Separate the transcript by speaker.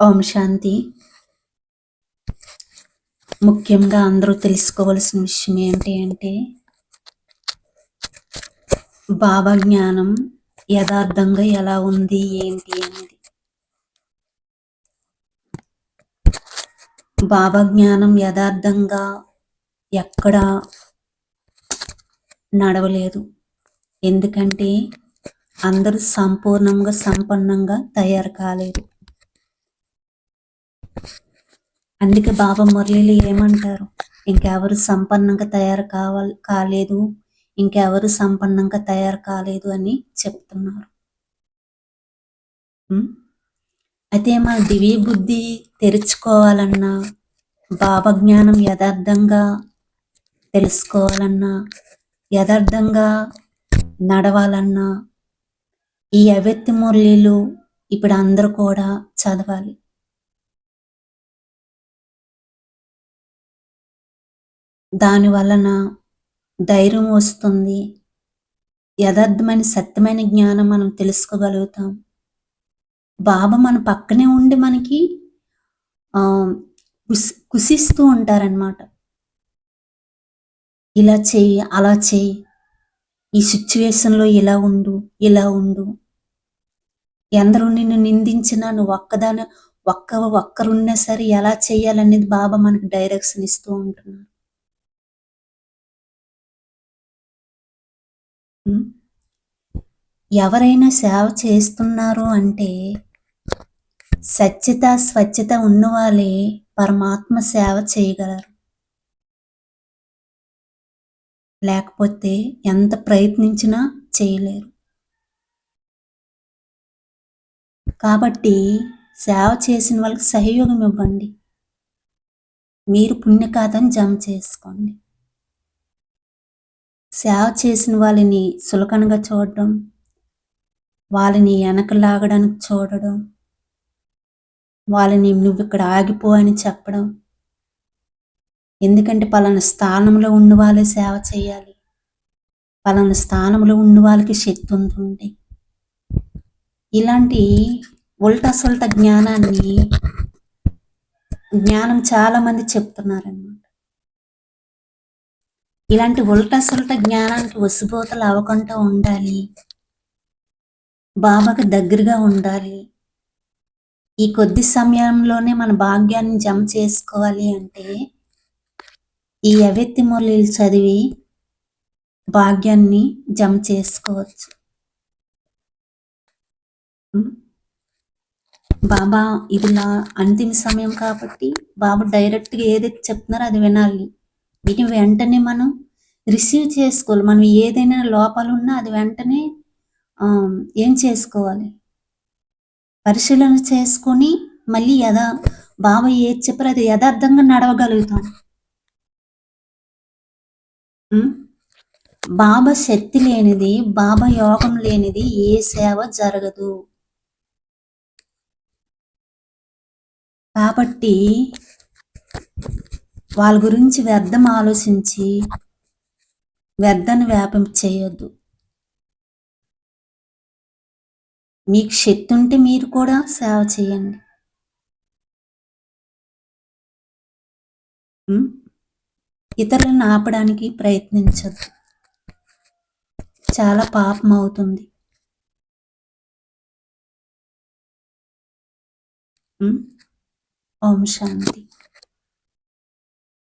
Speaker 1: ఓం శాంతి. ముఖ్యంగా అందరూ తెలుసుకోవాల్సిన విషయం ఏంటి అంటే బాబా జ్ఞానం యథార్థంగా ఎలా ఉంది ఏంటి అనేది. బాబా జ్ఞానం యథార్థంగా ఎక్కడ నడవలేదు. ఎందుకంటే అందరూ సంపూర్ణంగా సంపన్నంగా తయారు కాలేదు. అందుకే బాబా మురళీలు ఏమంటారు? ఇంకెవరు సంపన్నంగా తయారు కావాలి కాలేదు ఇంకెవరు సంపన్నంగా తయారు కాలేదు అని చెప్తున్నారు. అయితే మన దివ్య బుద్ధి తెరుచుకోవాలన్నా బాబా జ్ఞానం యథార్థంగా తెలుసుకోవాలన్నా యథార్థంగా నడవాలన్నా ఈ అవ్యక్తి మురళీలు ఇప్పుడు అందరూ కూడా చదవాలి. దాని వలన ధైర్యం వస్తుంది. యథార్థమైన సత్యమైన జ్ఞానం మనం తెలుసుకోగలుగుతాం. బాబా మన పక్కనే ఉండి మనకి ఆ, కుసిస్తూ ఉంటారనమాట ఇలా చెయ్యి అలా చెయ్యి. ఈ సిచ్యువేషన్లో ఇలా ఉండు ఇలా ఉండు. ఎందరూ నిన్ను నిందించినా నువ్వు ఒక్కదాని ఒక్క ఒక్కరున్నా సరే ఎలా చేయాలనేది బాబా మనకు డైరెక్షన్ ఇస్తూ ఉంటున్నారు ఎవరైనా సేవ చేస్తున్నారు అంటే సత్యత స్వచ్ఛత ఉన్నవాళ్ళే పరమాత్మ సేవ చేయగలరు. లేకపోతే ఎంత ప్రయత్నించినా చేయలేరు. కాబట్టి సేవ చేసిన వాళ్ళకి సహయోగం ఇవ్వండి. మీరు పుణ్యఖాతాన్ని జమ చేసుకోండి. సేవ చేసిన వాళ్ళని సులకనగా చూడడం వాళ్ళని వెనక లాగడానికి చూడడం వాళ్ళని నువ్వు ఇక్కడ ఆగిపో అని చెప్పడం. ఎందుకంటే పలానా స్థానంలో ఉన్న వాళ్ళే సేవ చేయాలి. పలానా స్థానంలో ఉన్న వాళ్ళకి శక్తి ఉంటుంది. ఇలాంటి ఉల్టా సుల్టా జ్ఞానాన్ని జ్ఞానం చాలా మంది చెప్తున్నారన్నమాట. ఇలాంటి ఉల్టా సుల్టా జ్ఞానానికి వసిపోతలు అవ్వకుండా ఉండాలి. బాబాకు దగ్గరగా ఉండాలి. ఈ కొద్ది సమయంలోనే మన భాగ్యాన్ని జమ చేసుకోవాలి అంటే ఈ అవ్యక్తి మురళీలు చదివి భాగ్యాన్ని జమ చేసుకోవచ్చు. బాబా ఇదిలా అంతిమ సమయం కాబట్టి బాబా డైరెక్ట్గా ఏదైతే చెప్తున్నారో అది వినాలి. వీటిని వెంటనే మనం రిసీవ్ చేసుకోవాలి. మనం ఏదైనా లోపాలు ఉన్నా అది వెంటనే ఏం చేసుకోవాలి? పరిశీలన చేసుకొని మళ్ళీ యథా బాబా ఏది చెప్పరు అది యథార్థంగా నడవగలుగుతాం. బాబా శక్తి లేనిది బాబా యోగం లేనిది ఏ సేవ జరగదు. కాబట్టి వాళ్ళ గురించి వ్యర్థం ఆలోచించి వ్యర్థాన్ని వ్యాపం చేయొద్దు. మీకు శక్తి ఉంటే మీరు కూడా సేవ చేయండి. ఇతరులను ఆపడానికి ప్రయత్నించద్దు. చాలా పాపం అవుతుంది. ఓం శాంతి.